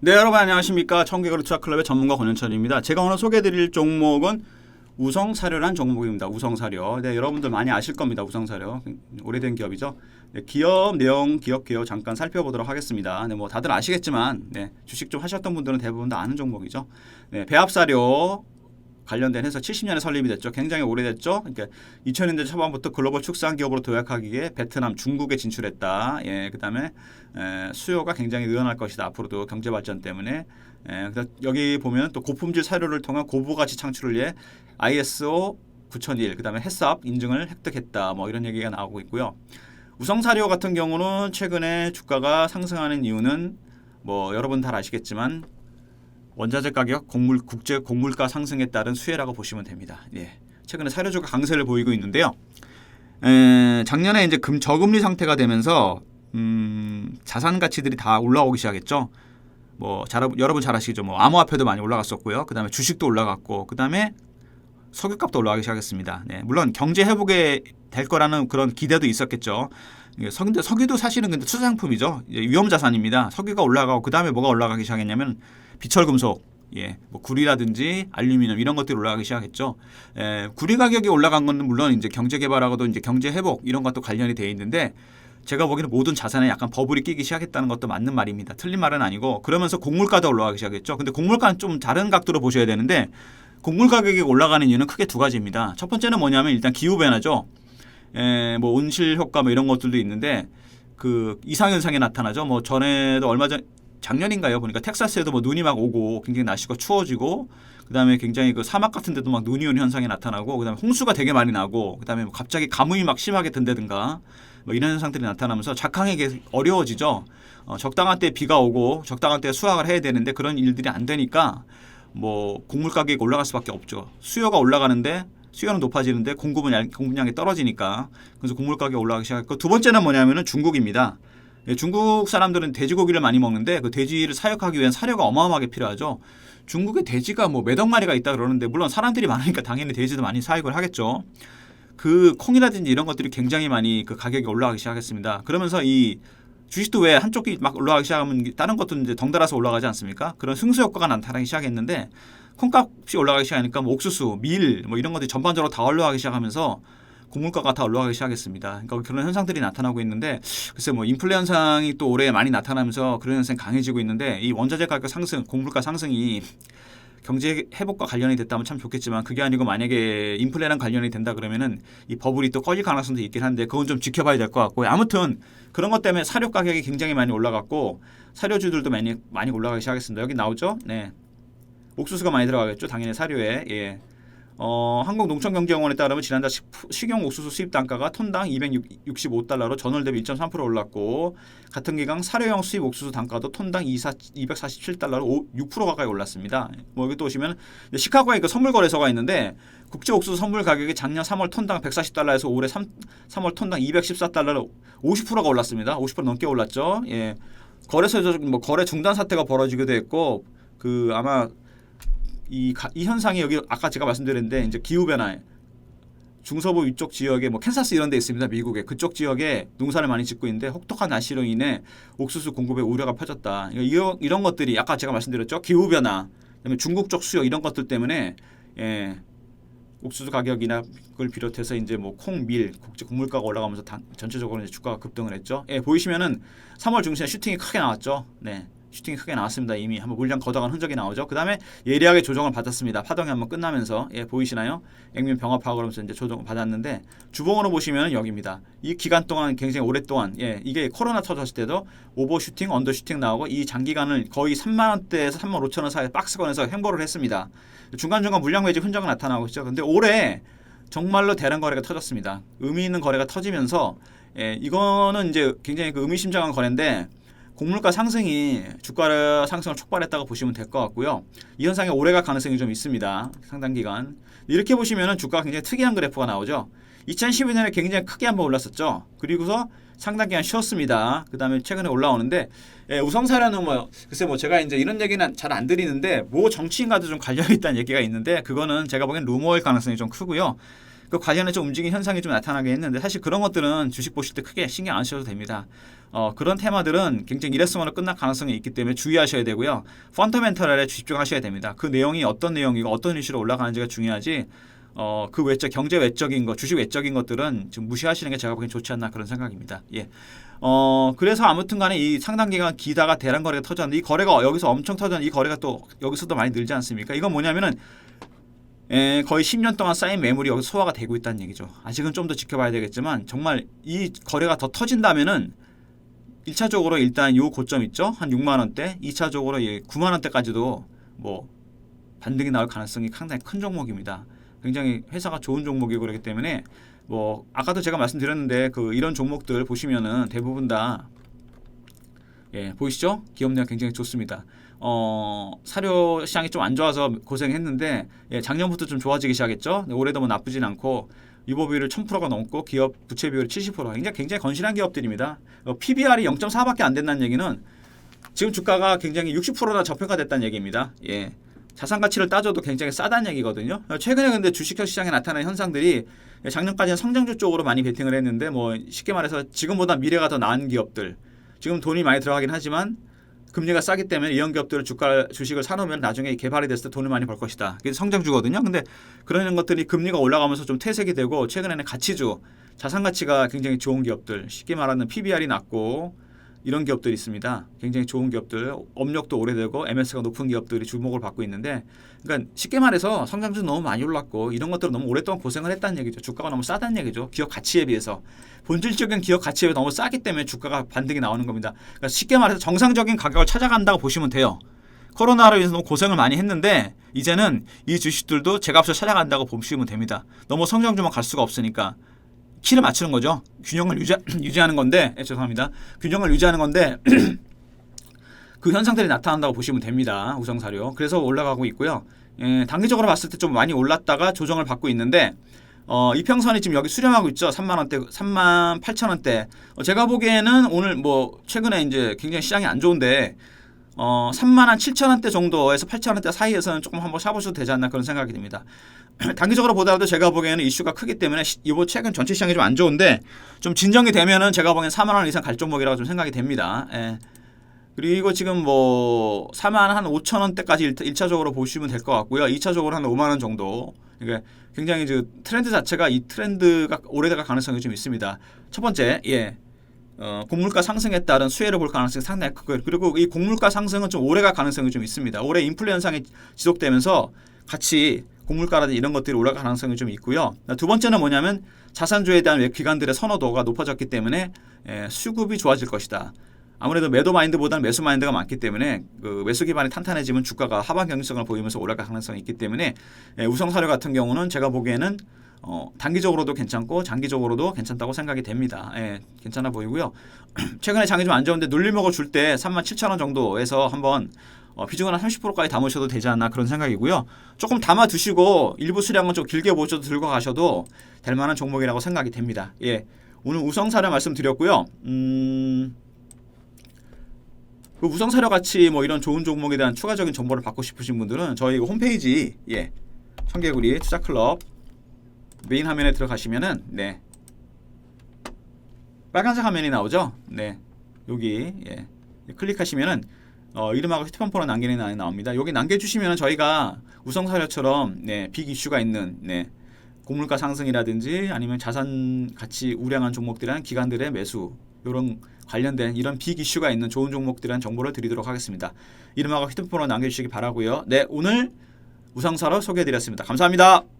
네 여러분 안녕하십니까 청개구리 투자클럽의 전문가 권현철입니다. 제가 오늘 소개해드릴 종목은 우성사료란 종목입니다. 우성사료. 네 여러분들 많이 아실 겁니다. 우성사료 오래된 기업이죠. 네, 기업 내용, 기업 개요 잠깐 살펴보도록 하겠습니다. 네, 뭐 다들 아시겠지만 네, 주식 좀 하셨던 분들은 대부분 다 아는 종목이죠. 네, 배합사료 관련된 해서 70년에 설립이 됐죠. 굉장히 오래됐죠. 그러니까 2000년대 초반부터 글로벌 축산 기업으로 도약하기 위해 베트남, 중국에 진출했다. 예, 그다음에 에, 수요가 굉장히 늘어날 것이다. 앞으로도 경제 발전 때문에. 예, 여기 보면 또 고품질 사료를 통한 고부 가치 창출을 위해 ISO 9001 그다음에 햇삽 인증을 획득했다. 뭐 이런 얘기가 나오고 있고요. 우성 사료 같은 경우는 최근에 주가가 상승하는 이유는 뭐 여러분 다 아시겠지만 원자재 가격, 곡물 국제 곡물가 상승에 따른 수혜라고 보시면 됩니다. 예. 최근에 사료주가 강세를 보이고 있는데요. 에, 작년에 이제 금 저금리 상태가 되면서 음, 자산 가치들이 다 올라오기 시작했죠. 뭐 잘, 여러분 잘 아시죠. 뭐 암호화폐도 많이 올라갔었고요. 그다음에 주식도 올라갔고, 그다음에 석유값도 올라가기 시작했습니다. 네, 물론 경제 회복에 될 거라는 그런 기대도 있었겠죠. 근데 석유도 사실은 근데 투자 상품이죠. 이제 위험 자산입니다. 석유가 올라가고 그 다음에 뭐가 올라가기 시작했냐면 비철 금속, 예, 뭐 구리라든지 알루미늄 이런 것들이 올라가기 시작했죠. 에, 구리 가격이 올라간 건 물론 이제 경제 개발하고도 이제 경제 회복 이런 것도 관련이 돼 있는데 제가 보기에는 모든 자산에 약간 버블이 끼기 시작했다는 것도 맞는 말입니다. 틀린 말은 아니고 그러면서 곡물가도 올라가기 시작했죠. 근데 곡물가는 좀 다른 각도로 보셔야 되는데 곡물 가격이 올라가는 이유는 크게 두 가지입니다. 첫 번째는 뭐냐면 일단 기후 변화죠. 에, 뭐 온실 효과 뭐 이런 것들도 있는데 그 이상 현상이 나타나죠. 뭐 전에도 얼마 전 작년인가요? 보니까 텍사스에도 뭐 눈이 막 오고 굉장히 날씨가 추워지고 그다음에 굉장히 그 사막 같은 데도 막 눈이 오는 현상이 나타나고 그다음에 홍수가 되게 많이 나고 그다음에 뭐 갑자기 가뭄이 막 심하게 든다든가 뭐 이런 현상들이 나타나면서 계속 어려워지죠. 어, 적당한 때 비가 오고 적당한 때 수확을 해야 되는데 그런 일들이 안 되니까 뭐 곡물 가격이 올라갈 수밖에 없죠. 수요가 올라가는데 수요는 높아지는데 공급은 양- 공급량이 떨어지니까 그래서 곡물 가격이 올라가기 시작했고 두 번째는 뭐냐면은 중국입니다. 예, 중국 사람들은 돼지고기를 많이 먹는데 그 돼지를 사육하기 위한 사료가 어마어마하게 필요하죠. 중국에 돼지가 뭐 몇억 마리가 있다 그러는데 물론 사람들이 많으니까 당연히 돼지도 많이 사육을 하겠죠. 그 콩이라든지 이런 것들이 굉장히 많이 그 가격이 올라가기 시작했습니다. 그러면서 이 주식도 왜 한쪽이 막 올라가기 시작하면 다른 것도 이제 덩달아서 올라가지 않습니까? 그런 승수 효과가 나타나기 시작했는데 콩값이 올라가기 시작하니까 뭐 옥수수, 밀 뭐 이런 것들이 전반적으로 다 올라가기 시작하면서 곡물가가 다 올라가기 시작했습니다. 그러니까 그런 현상들이 나타나고 있는데 글쎄 뭐 인플레 현상이 또 올해 많이 나타나면서 그런 현상이 강해지고 있는데 이 원자재 가격 상승, 곡물가 상승이 경제 회복과 관련이 됐다면 참 좋겠지만 그게 아니고 만약에 인플레랑 관련이 된다 그러면은 이 버블이 또 꺼질 가능성도 있긴 한데 그건 좀 지켜봐야 될 것 같고요. 아무튼 그런 것 때문에 사료 가격이 굉장히 많이 올라갔고 사료주들도 많이 많이 올라가기 시작했습니다. 여기 나오죠? 네. 옥수수가 많이 들어가겠죠. 당연히 사료에. 예. 어, 한국농촌경제원에 따르면 지난달 식, 식용 옥수수 수입 단가가 톤당 265달러로 전월 대비 1.3% 올랐고 같은 기간 사료용 수입 옥수수 단가도 톤당 24, 247달러로 5, 6% 가까이 올랐습니다. 뭐 여기 또 오시면 시카고에 그 선물 거래소가 있는데 국제 옥수수 선물 가격이 작년 3월 톤당 140달러에서 올해 3, 3월 ton당 214달러로 50%가 올랐습니다. 50% 넘게 올랐죠. 예. 거래소에서 뭐 거래 중단 사태가 벌어지기도 했고 그 아마 이, 가- 이 현상이 여기 아까 제가 말씀드렸는데 이제 기후 변화에 중서부 위쪽 지역에 뭐 캔사스 이런 데 있습니다. 미국에 그쪽 지역에 농사를 많이 짓고 있는데 혹독한 날씨로 인해 옥수수 공급에 우려가 퍼졌다. 이런 이런 것들이 아까 제가 말씀드렸죠. 기후 변화, 그다음에 중국 쪽 수요 이런 것들 때문에 예. 옥수수 가격이나 그걸 비롯해서 이제 뭐 콩, 밀, 국제 곡물가가 올라가면서 단- 전체적으로 이제 주가가 급등을 했죠. 예, 보이시면은 3월 중순에 슈팅이 크게 나왔죠. 네. 슈팅이 크게 나왔습니다. 이미 한번 물량 걷어간 흔적이 나오죠. 그 다음에 예리하게 조정을 받았습니다. 파동이 한번 끝나면서 예, 보이시나요? 액면 병합하고 그러면서 이제 조정을 받았는데 주봉으로 보시면 여기입니다. 이 기간 동안 굉장히 오랫동안 예, 이게 코로나 터졌을 때도 오버슈팅, 언더슈팅 나오고 이 장기간을 거의 3만 원대에서 3만 5천 원 사이 박스권에서 행보를 했습니다. 중간중간 물량 매집 흔적이 나타나고 있죠. 근데 올해 정말로 대량 거래가 터졌습니다. 의미 있는 거래가 터지면서 예, 이거는 이제 굉장히 그 의미심장한 거래인데 곡물가 상승이 주가 상승을 촉발했다고 보시면 될 것 같고요. 이 현상이 오래갈 가능성이 좀 있습니다. 상당 기간. 이렇게 보시면 주가가 굉장히 특이한 그래프가 나오죠. 2012년에 굉장히 크게 한번 올랐었죠. 그리고서 상당 기간 쉬었습니다. 그 다음에 최근에 올라오는데 예, 우성사라는 뭐 글쎄 뭐 제가 이제 이런 얘기는 잘 안 드리는데 뭐 정치인과도 좀 관련이 있다는 얘기가 있는데 그거는 제가 보기엔 루머일 가능성이 좀 크고요. 그 관련해서 움직임 현상이 좀 나타나게 했는데 사실 그런 것들은 주식 보실 때 크게 신경 안 쓰셔도 됩니다. 어, 그런 테마들은 굉장히 일회성으로 끝날 가능성이 있기 때문에 주의하셔야 되고요. 펀더멘털에 집중하셔야 됩니다. 그 내용이 어떤 내용이고 어떤 이슈로 올라가는지가 중요하지. 어, 그 외적 경제 외적인 거, 주식 외적인 것들은 지금 무시하시는 게 제가 보기엔 좋지 않나 그런 생각입니다. 예. 어, 그래서 아무튼 간에 이 상당 기간 기다가 대량 거래가 터졌는데 이 거래가 여기서 엄청 터졌는데 이 거래가 또 여기서도 많이 늘지 않습니까? 이건 뭐냐면은 에, 거의 10년 동안 쌓인 매물이 여기 소화가 되고 있다는 얘기죠. 아직은 좀 더 지켜봐야 되겠지만 정말 이 거래가 더 터진다면은 1차적으로 일단 요 고점 있죠? 한 6만 원대, 2차적으로 예, 9만 원대까지도 뭐 반등이 나올 가능성이 상당히 큰 종목입니다. 굉장히 회사가 좋은 종목이고 그렇기 때문에 뭐 아까도 제가 말씀드렸는데 그 이런 종목들 보시면은 대부분 다 예, 보이시죠? 기업 내가 굉장히 좋습니다. 어, 사료 시장이 좀 안 좋아서 고생했는데 예, 작년부터 좀 좋아지기 시작했죠. 올해도 뭐 나쁘진 않고 유보 비율 1000%가 넘고 기업 부채 비율 70% 굉장히 굉장히 건실한 기업들입니다. 어, PBR이 0.4밖에 안 된다는 얘기는 지금 주가가 굉장히 60%나 저평가됐다는 얘기입니다. 예. 자산 가치를 따져도 굉장히 싸다는 얘기거든요. 어, 최근에 근데 주식 시장에 나타나는 현상들이 작년까지는 성장주 쪽으로 많이 베팅을 했는데 뭐 쉽게 말해서 지금보다 미래가 더 나은 기업들 지금 돈이 많이 들어가긴 하지만 금리가 싸기 때문에 이런 기업들 주가 주식을 사놓으면 나중에 개발이 됐을 때 돈을 많이 벌 것이다. 그게 성장주거든요. 근데 그런 것들이 금리가 올라가면서 좀 퇴색이 되고 최근에는 가치주 자산 가치가 굉장히 좋은 기업들 쉽게 말하는 PBR이 낮고 이런 기업들이 있습니다. 굉장히 좋은 기업들, 업력도 오래되고 MS가 높은 기업들이 주목을 받고 있는데, 그러니까 쉽게 말해서 성장주 너무 많이 올랐고 이런 것들은 너무 오랫동안 고생을 했다는 얘기죠. 주가가 너무 싸다는 얘기죠. 기업 가치에 비해서 본질적인 기업 가치에 너무 싸기 때문에 주가가 반등이 나오는 겁니다. 그러니까 쉽게 말해서 정상적인 가격을 찾아간다고 보시면 돼요. 코로나로 인해서 너무 고생을 많이 했는데 이제는 이 주식들도 제 값을 찾아간다고 보시면 됩니다. 너무 성장주만 갈 수가 없으니까 키를 맞추는 거죠. 균형을 유지, 유지하는 건데 예, 죄송합니다. 균형을 유지하는 건데 그 현상들이 나타난다고 보시면 됩니다. 우성 사료. 그래서 올라가고 있고요. 예, 단기적으로 봤을 때 좀 많이 올랐다가 조정을 받고 있는데 어, 이평선이 지금 여기 수렴하고 있죠. 3만 원대, 3만 8천 원대. 어, 제가 보기에는 오늘 뭐 최근에 이제 굉장히 시장이 안 좋은데 어, 3만 한 7천 원대 정도에서 8천 원대 사이에서는 조금 한번 사보셔도 되지 않나 그런 생각이 듭니다. 단기적으로 보더라도 제가 보기에는 이슈가 크기 때문에 시- 이번 최근 전체 시장이 좀 안 좋은데 좀 진정이 되면은 제가 보기엔 4만 원 이상 갈 종목이라고 좀 생각이 됩니다. 예. 그리고 지금 뭐 4만 한 5천 원대까지 1차적으로 보시면 될 것 같고요. 2차적으로 한 5만 원 정도. 이게 굉장히 그 트렌드 자체가 이 트렌드가 오래갈 가능성이 좀 있습니다. 첫 번째, 예. 어, 곡물가 상승에 따른 수혜를 볼 가능성이 상당히 크고요. 그리고 이 곡물가 상승은 좀 오래 갈 가능성이 좀 있습니다. 올해 인플레 현상이 지속되면서 같이 곡물가라든지 이런 것들이 올라갈 가능성이 좀 있고요. 두 번째는 뭐냐면 자산주에 대한 외- 기관들의 선호도가 높아졌기 때문에 예, 수급이 좋아질 것이다. 아무래도 매도 마인드보다는 매수 마인드가 많기 때문에 그 매수 기반이 탄탄해지면 주가가 하방 경직성을 보이면서 올라갈 가능성이 있기 때문에 예, 우성 사료 같은 경우는 제가 보기에는 어, 단기적으로도 괜찮고 장기적으로도 괜찮다고 생각이 됩니다. 예, 괜찮아 보이고요. 최근에 장이 좀 안 좋은데 눌림목을 줄 때 3만 7천 원 정도에서 한번 어, 비중을 한 30%까지 담으셔도 되지 않나 그런 생각이고요. 조금 담아 두시고 일부 수량은 좀 길게 보셔도 들고 가셔도 될 만한 종목이라고 생각이 됩니다. 예. 오늘 우성사료 말씀드렸고요. 음, 그 우성사료 같이 뭐 이런 좋은 종목에 대한 추가적인 정보를 받고 싶으신 분들은 저희 홈페이지 예. 청개구리 투자 클럽 메인 화면에 들어가시면은 네. 빨간색 화면이 나오죠? 네. 여기 예. 클릭하시면은 어, 이름하고 휴대폰 번호 남기는 란이 나옵니다. 여기 남겨주시면 저희가 우성 사료처럼 네, 빅 이슈가 있는 네, 고물가 상승이라든지 아니면 자산 가치 우량한 종목들이란 기관들의 매수 이런 관련된 이런 빅 이슈가 있는 좋은 종목들이란 정보를 드리도록 하겠습니다. 이름하고 휴대폰 번호 남겨주시기 바라고요. 네, 오늘 우성사료 소개해드렸습니다. 감사합니다.